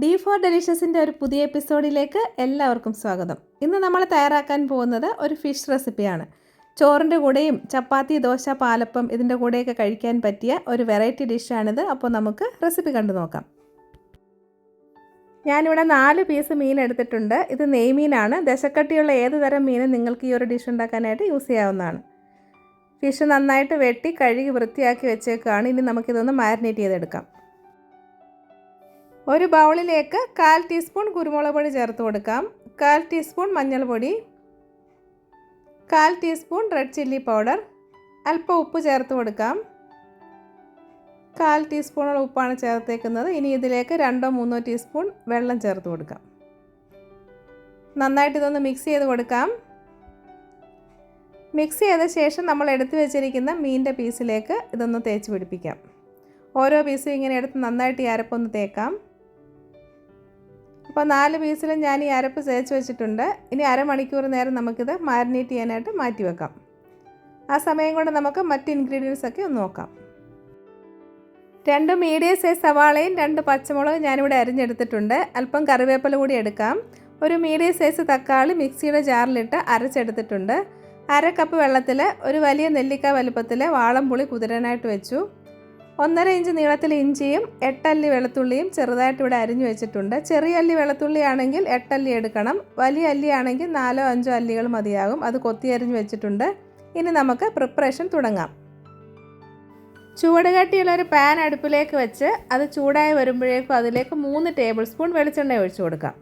D four ഡെലിഷ്യസിന്റെ ഒരു പുതിയ എപ്പിസോഡിലേക്ക് എല്ലാവർക്കും സ്വാഗതം. ഇന്ന് നമ്മൾ തയ്യാറാക്കാൻ പോകുന്നത് ഒരു ഫിഷ് റെസിപ്പിയാണ് ചോറിന്റെ കൂടെയും ചപ്പാത്തി ദോശ പാലപ്പം ഇതിന്റെ കൂടെയൊക്കെ കഴിക്കാൻ പറ്റിയ ഒരു വെറൈറ്റി ഡിഷാണിത് അപ്പോൾ നമുക്ക് റെസിപ്പി കണ്ടു നോക്കാം. ഞാനിവിടെ നാല് പീസ് മീൻ എടുത്തിട്ടുണ്ട്. ഇത് നെയ്മീനാണ് ദശക്കട്ടിയുള്ള ഏത് തരം മീനും നിങ്ങൾക്ക് ഈ ഒരു ഡിഷ് ഉണ്ടാക്കാനായിട്ട് യൂസ് ചെയ്യാവുന്നതാണ്. ഫിഷ് നന്നായിട്ട് വെട്ടി കഴുകി വൃത്തിയാക്കി വെച്ചേക്കാണ്. ഇനി നമുക്കിതൊന്ന് മാരിനേറ്റ് ചെയ്തെടുക്കാം. ഒരു ബൗളിലേക്ക് കാൽ ടീസ്പൂൺ കുരുമുളക് പൊടി ചേർത്ത് കൊടുക്കാം. കാൽ ടീസ്പൂൺ മഞ്ഞൾപ്പൊടി കാൽ ടീസ്പൂൺ റെഡ് ചില്ലി പൗഡർ അല്പം ഉപ്പ് ചേർത്ത് കൊടുക്കാം. കാൽ ടീസ്പൂണോളം ഉപ്പാണ് ചേർത്തേക്കുന്നത്. ഇനി ഇതിലേക്ക് രണ്ടോ മൂന്നോ ടീസ്പൂൺ വെള്ളം ചേർത്ത് കൊടുക്കാം. നന്നായിട്ട് ഇതൊന്ന് മിക്സ് ചെയ്ത് കൊടുക്കാം. മിക്സ് ചെയ്ത ശേഷം നമ്മൾ എടുത്തു വെച്ചിരിക്കുന്ന മീനിന്റെ പീസിലേക്ക് ഇതൊന്ന് തേച്ച് പിടിപ്പിക്കാം. ഓരോ പീസും ഇങ്ങനെ എടുത്ത് നന്നായിട്ട് ഈ അരപ്പൊന്ന് തേക്കാം. അപ്പോൾ നാല് പീസിലും ഞാൻ ഈ അരപ്പ് തേച്ച് വെച്ചിട്ടുണ്ട്. ഇനി അരമണിക്കൂർ നേരം നമുക്കിത് മാരിനേറ്റ് ചെയ്യാനായിട്ട് മാറ്റി വെക്കാം. ആ സമയം കൊണ്ട് നമുക്ക് മറ്റ് ഇൻഗ്രീഡിയൻസ് ഒക്കെ ഒന്ന് നോക്കാം. രണ്ട് മീഡിയം സൈസ് സവാളയും രണ്ട് പച്ചമുളകും ഞാനിവിടെ അരിഞ്ഞെടുത്തിട്ടുണ്ട്. അല്പം കറിവേപ്പില കൂടി എടുക്കാം. ഒരു മീഡിയം സൈസ് തക്കാളി മിക്സിയുടെ ജാറിലിട്ട് അരച്ചെടുത്തിട്ടുണ്ട്. അര കപ്പ് വെള്ളത്തിൽ ഒരു വലിയ നെല്ലിക്ക വലുപ്പത്തിൽ വാളം പുളി കുതിരാനായിട്ട് വെച്ചു. ഒന്നര ഇഞ്ച് നീളത്തിൽ ഇഞ്ചിയും എട്ടല്ലി വെളുത്തുള്ളിയും ചെറുതായിട്ട് ഇവിടെ അരിഞ്ഞു വെച്ചിട്ടുണ്ട്. ചെറിയ അല്ലി വെളുത്തുള്ളി ആണെങ്കിൽ എട്ടല്ലി എടുക്കണം. വലിയ അല്ലിയാണെങ്കിൽ നാലോ അഞ്ചോ അല്ലികൾ മതിയാകും. അത് കൊത്തി അരിഞ്ഞു വെച്ചിട്ടുണ്ട്. ഇനി നമുക്ക് പ്രിപ്പറേഷൻ തുടങ്ങാം. ചൂട് കട്ടിയുള്ള ഒരു പാൻ അടുപ്പിലേക്ക് വെച്ച് അത് ചൂടായി വരുമ്പോഴേക്കും അതിലേക്ക് മൂന്ന് ടേബിൾ സ്പൂൺ വെളിച്ചെണ്ണ ഒഴിച്ചു കൊടുക്കാം.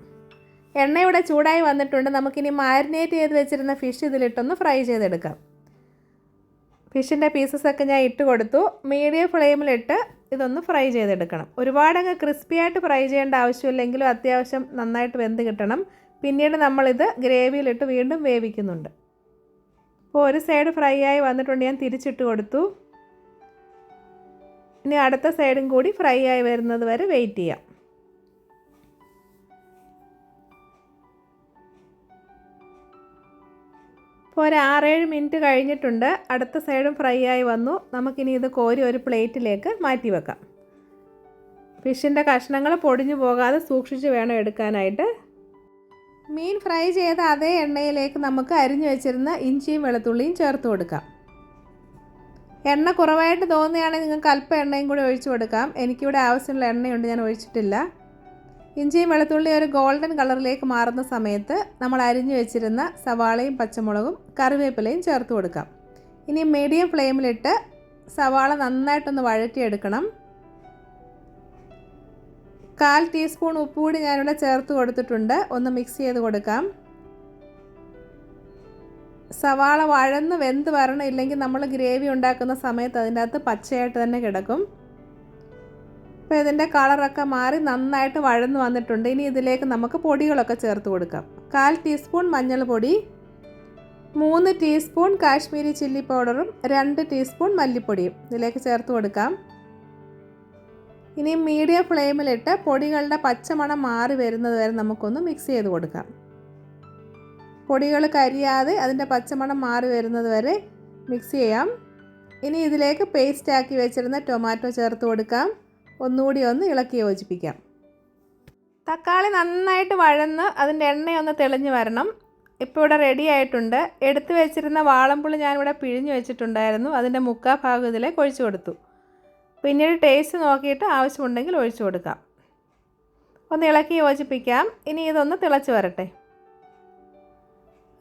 എണ്ണ ഇവിടെ ചൂടായി വന്നിട്ടുണ്ട്. നമുക്കിനി മാരിനേറ്റ് ചെയ്ത് വെച്ചിരുന്ന ഫിഷ് ഇതിലിട്ടൊന്ന് ഫ്രൈ ചെയ്തെടുക്കാം. ഫിഷിന്റെ പീസസൊക്കെ ഞാൻ ഇട്ട് കൊടുത്തു. മീഡിയം ഫ്ലെയിമിലിട്ട് ഇതൊന്ന് ഫ്രൈ ചെയ്തെടുക്കണം. ഒരുപാടങ്ങ് ക്രിസ്പി ആയിട്ട് ഫ്രൈ ചെയ്യേണ്ട ആവശ്യമില്ലെങ്കിലും അത്യാവശ്യം നന്നായിട്ട് വെന്ത് കിട്ടണം. പിന്നീട് നമ്മളിത് ഗ്രേവിയിലിട്ട് വീണ്ടും വേവിക്കുന്നുണ്ട്. അപ്പോൾ ഒരു സൈഡ് ഫ്രൈ ആയി വന്നിട്ടുണ്ട്. ഞാൻ തിരിച്ചിട്ട് കൊടുത്തു. ഇനി അടുത്ത സൈഡും കൂടി ഫ്രൈ ആയി വരുന്നത് വരെ വെയിറ്റ് ചെയ്യാം. ഇപ്പോൾ ഒരു ആറേഴ് മിനിറ്റ് കഴിഞ്ഞിട്ടുണ്ട്. അടുത്ത സൈഡും ഫ്രൈ ആയി വന്നു. നമുക്കിനി ഇത് കോരി ഒരു പ്ലേറ്റിലേക്ക് മാറ്റി വെക്കാം. ഫിഷിന്റെ കഷ്ണങ്ങൾ പൊടിഞ്ഞു പോകാതെ സൂക്ഷിച്ച് വേണം എടുക്കാനായിട്ട്. മീൻ ഫ്രൈ ചെയ്ത അതേ എണ്ണയിലേക്ക് നമുക്ക് അരിഞ്ഞു വെച്ചിരുന്ന ഇഞ്ചിയും വെളുത്തുള്ളിയും ചേർത്ത് കൊടുക്കാം. എണ്ണ കുറവായിട്ട് തോന്നുകയാണെങ്കിൽ നിങ്ങൾക്ക് അല്പം എണ്ണയും കൂടി ഒഴിച്ചു കൊടുക്കാം. എനിക്കിവിടെ ആവശ്യമുള്ള എണ്ണയുണ്ട് ഞാൻ ഒഴിച്ചിട്ടില്ല. ഇഞ്ചിയും വെളുത്തുള്ളി ഒരു ഗോൾഡൻ കളറിലേക്ക് മാറുന്ന സമയത്ത് നമ്മൾ അരിഞ്ഞു വെച്ചിരുന്ന സവാളയും പച്ചമുളകും കറിവേപ്പിലയും ചേർത്ത് കൊടുക്കാം. ഇനി മീഡിയം ഫ്ലെയിമിലിട്ട് സവാള നന്നായിട്ടൊന്ന് വഴറ്റിയെടുക്കണം. കാൽ ടീസ്പൂൺ ഉപ്പ് കൂടി ഞാനിവിടെ ചേർത്ത് കൊടുത്തിട്ടുണ്ട്. ഒന്ന് മിക്സ് ചെയ്ത് കൊടുക്കാം. സവാള വഴന്ന് വെന്ത് വരണം ഇല്ലെങ്കിൽ നമ്മൾ ഗ്രേവി ഉണ്ടാക്കുന്ന സമയത്ത് അതിന്റെ അകത്ത് പച്ചയായിട്ട് തന്നെ കിടക്കും. അപ്പോൾ ഇതിന്റെ കളറൊക്കെ മാറി നന്നായിട്ട് വഴന്ന് വന്നിട്ടുണ്ട്. ഇനി ഇതിലേക്ക് നമുക്ക് പൊടികളൊക്കെ ചേർത്ത് കൊടുക്കാം. കാൽ ടീസ്പൂൺ മഞ്ഞൾപ്പൊടി മൂന്ന് ടീസ്പൂൺ കാശ്മീരി ചില്ലി പൗഡറും രണ്ട് ടീസ്പൂൺ മല്ലിപ്പൊടിയും ഇതിലേക്ക് ചേർത്ത് കൊടുക്കാം. ഇനി മീഡിയം ഫ്ലെയിമിലിട്ട് പൊടികളുടെ പച്ചമണം മാറി വരുന്നത് വരെ നമുക്കൊന്ന് മിക്സ് ചെയ്ത് കൊടുക്കാം. പൊടികൾ കരിയാതെ അതിന്റെ പച്ചമണം മാറി വരുന്നത് വരെ മിക്സ് ചെയ്യാം. ഇനി ഇതിലേക്ക് പേസ്റ്റ് ആക്കി വെച്ചിരുന്ന ടൊമാറ്റോ ചേർത്ത് കൊടുക്കാം. ഒന്നുകൂടി ഒന്ന് ഇളക്കി യോജിപ്പിക്കാം. തക്കാളി നന്നായിട്ട് വഴന്ന് അതിന്റെ എണ്ണയൊന്ന് തെളിഞ്ഞ് വരണം. ഇപ്പോൾ ഇവിടെ റെഡി ആയിട്ടുണ്ട്. എടുത്തു വെച്ചിരുന്ന വാളംപുളി ഞാനിവിടെ പിഴിഞ്ഞു വെച്ചിട്ടുണ്ടായിരുന്നു. അതിന്റെ മുക്കാ ഭാഗം ഇതിലേക്ക് കൊടുത്തു. പിന്നീട് ടേസ്റ്റ് നോക്കിയിട്ട് ആവശ്യമുണ്ടെങ്കിൽ ഒഴിച്ചു കൊടുക്കാം. ഒന്ന് ഇളക്കി യോജിപ്പിക്കാം. ഇനി ഇതൊന്ന് തിളച്ച് വരട്ടെ.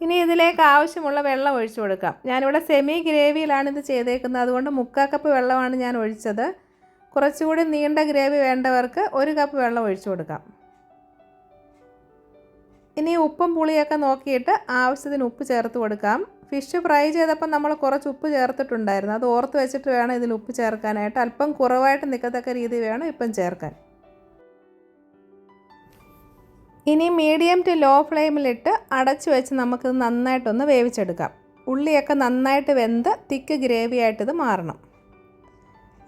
ഇനി ഇതിലേക്ക് ആവശ്യമുള്ള വെള്ളം ഒഴിച്ചു കൊടുക്കാം. ഞാനിവിടെ സെമി ഗ്രേവിയിലാണ് ഇത് ചെയ്തേക്കുന്നത്. അതുകൊണ്ട് മുക്കാ കപ്പ് വെള്ളമാണ് ഞാൻ ഒഴിച്ചത്. കുറച്ചുകൂടി നീണ്ട ഗ്രേവി വേണ്ടവർക്ക് ഒരു കപ്പ് വെള്ളം ഒഴിച്ചു കൊടുക്കാം. ഇനി ഉപ്പും പുളിയൊക്കെ നോക്കിയിട്ട് ആവശ്യത്തിന് ഉപ്പ് ചേർത്ത് കൊടുക്കാം. ഫിഷ് ഫ്രൈ ചെയ്തപ്പോൾ നമ്മൾ കുറച്ച് ഉപ്പ് ചേർത്തിട്ടുണ്ടായിരുന്നു. അത് ഓർത്ത് വെച്ചിട്ട് വേണം ഇതിൽ ഉപ്പ് ചേർക്കാനായിട്ട്. അല്പം കുറവായിട്ട് നിൽക്കത്തക്ക രീതി വേണം ഇപ്പം ചേർക്കാൻ. ഇനി മീഡിയം ടു ലോ ഫ്ലെയിമിലിട്ട് അടച്ചു വെച്ച് നമുക്കിത് നന്നായിട്ടൊന്ന് വേവിച്ചെടുക്കാം. ഉള്ളിയൊക്കെ നന്നായിട്ട് വെന്ത് തിക്ക് ഗ്രേവി ആയിട്ടിത് മാറണം.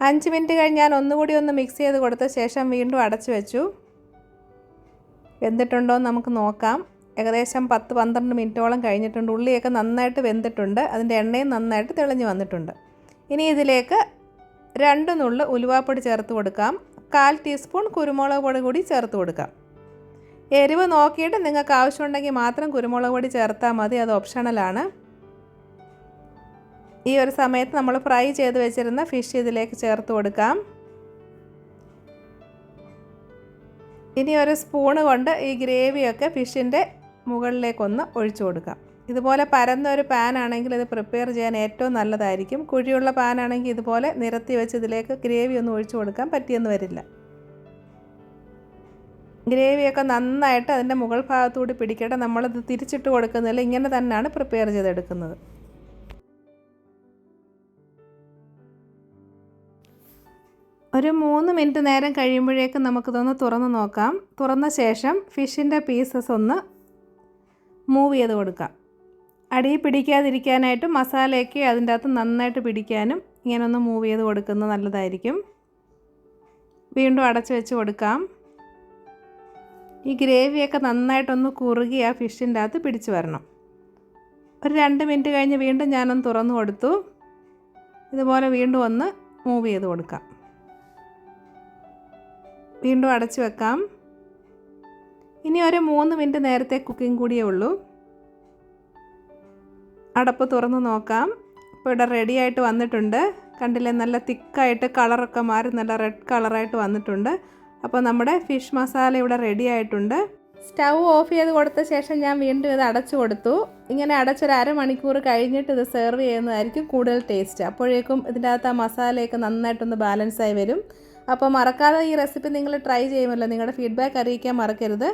അഞ്ച് മിനിറ്റ് കഴിഞ്ഞ് ഞാൻ ഒന്നുകൂടി ഒന്ന് മിക്സ് ചെയ്ത് കൊടുത്ത ശേഷം വീണ്ടും അടച്ചു വെച്ചു. വെന്തിട്ടുണ്ടോ എന്ന് നമുക്ക് നോക്കാം. ഏകദേശം പത്ത് പന്ത്രണ്ട് മിനിറ്റോളം കഴിഞ്ഞിട്ടുണ്ട്. ഉള്ളിയൊക്കെ നന്നായിട്ട് വെന്തിട്ടുണ്ട്. അതിന്റെ എണ്ണയും നന്നായിട്ട് തെളിഞ്ഞ് വന്നിട്ടുണ്ട്. ഇനി ഇതിലേക്ക് രണ്ട് നുള്ള് ഉലുവാപ്പൊടി ചേർത്ത് കൊടുക്കാം. കാൽ ടീസ്പൂൺ കുരുമുളക് പൊടി കൂടി ചേർത്ത് കൊടുക്കാം. എരിവ് നോക്കിയിട്ട് നിങ്ങൾക്ക് ആവശ്യമുണ്ടെങ്കിൽ മാത്രം കുരുമുളക് പൊടി ചേർത്താൽ മതി. അത് ഓപ്ഷണലാണ് ഈ ഒരു സമയത്ത് നമ്മൾ ഫ്രൈ ചെയ്ത് വെച്ചിരുന്ന ഫിഷ് ഇതിലേക്ക് ചേർത്ത് കൊടുക്കാം. ഇനി ഒരു സ്പൂണ് കൊണ്ട് ഈ ഗ്രേവിയൊക്കെ ഫിഷിന്റെ മുകളിലേക്കൊന്ന് ഒഴിച്ചു കൊടുക്കാം. ഇതുപോലെ പരന്ന ഒരു പാനാണെങ്കിൽ ഇത് പ്രിപ്പയർ ചെയ്യാൻ ഏറ്റവും നല്ലതായിരിക്കും. കുഴിയുള്ള പാനാണെങ്കിൽ ഇതുപോലെ നിരത്തി വെച്ച് ഇതിലേക്ക് ഗ്രേവി ഒന്നും ഒഴിച്ചു കൊടുക്കാൻ പറ്റിയെന്ന് വരില്ല. ഗ്രേവിയൊക്കെ നന്നായിട്ട് അതിന്റെ മുകൾ ഭാഗത്തുകൂടി പിടിക്കട്ടെ. നമ്മളത് തിരിച്ചിട്ട് കൊടുക്കുന്നില്ല. ഇങ്ങനെ തന്നെയാണ് പ്രിപ്പയർ ചെയ്തെടുക്കുന്നത്. ഒരു മൂന്ന് മിനിറ്റ് നേരം കഴിയുമ്പോഴേക്കും നമുക്കിതൊന്ന് തുറന്ന് നോക്കാം. തുറന്ന ശേഷം ഫിഷിന്റെ പീസസ് ഒന്ന് മൂവ് ചെയ്ത് കൊടുക്കാം. അടിയിൽ പിടിക്കാതിരിക്കാനായിട്ട് മസാലയൊക്കെ അതിന്റെ അകത്ത് നന്നായിട്ട് പിടിക്കാനും ഇങ്ങനെ ഒന്ന് മൂവ് ചെയ്ത് കൊടുക്കുന്നത് നല്ലതായിരിക്കും. വീണ്ടും അടച്ചു വെച്ച് കൊടുക്കാം. ഈ ഗ്രേവിയൊക്കെ നന്നായിട്ടൊന്ന് കുറുകി ആ ഫിഷിന്റെ അകത്ത് പിടിച്ച് വരണം. ഒരു രണ്ട് മിനിറ്റ് കഴിഞ്ഞ് വീണ്ടും ഞാനൊന്ന് തുറന്നു കൊടുത്തു. ഇതുപോലെ വീണ്ടും ഒന്ന് മൂവ് ചെയ്ത് കൊടുക്കാം. വീണ്ടും അടച്ചു വെക്കാം. ഇനി ഒരു മൂന്ന് മിനിറ്റ് നേരത്തെ കുക്കിംഗ് കൂടിയേ ഉള്ളൂ. അടപ്പ് തുറന്ന് നോക്കാം. ഇപ്പോൾ ഇവിടെ റെഡി ആയിട്ട് വന്നിട്ടുണ്ട്. കണ്ടില്ലേ നല്ല തിക്കായിട്ട് കളറൊക്കെ മാറി നല്ല റെഡ് കളറായിട്ട് വന്നിട്ടുണ്ട്. അപ്പോൾ നമ്മുടെ ഫിഷ് മസാല ഇവിടെ റെഡി ആയിട്ടുണ്ട്. സ്റ്റൗ ഓഫ് ചെയ്ത് കൊടുത്ത ശേഷം ഞാൻ വീണ്ടും ഇത് അടച്ചു കൊടുത്തു. ഇങ്ങനെ അടച്ചൊരു അരമണിക്കൂർ കഴിഞ്ഞിട്ട് ഇത് സെർവ് ചെയ്യുന്നതായിരിക്കും കൂടുതൽ ടേസ്റ്റ് അപ്പോഴേക്കും ഇതിന്റെ അകത്ത് ആ മസാലയൊക്കെ നന്നായിട്ടൊന്ന് ബാലൻസ് ആയി വരും. അപ്പോൾ മറക്കാതെ ഈ റെസിപ്പി നിങ്ങൾ ട്രൈ ചെയ്യുമല്ലോ. നിങ്ങളുടെ ഫീഡ്ബാക്ക് അറിയിക്കാൻ മറക്കരുത്.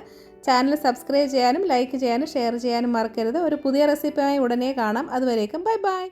ചാനൽ സബ്സ്ക്രൈബ് ചെയ്യാനും ലൈക്ക് ചെയ്യാനും ഷെയർ ചെയ്യാനും മറക്കരുത്. ഒരു പുതിയ റെസിപ്പിയായി ഉടനെ കാണാം. അതുവരേക്കും ബൈ ബൈ.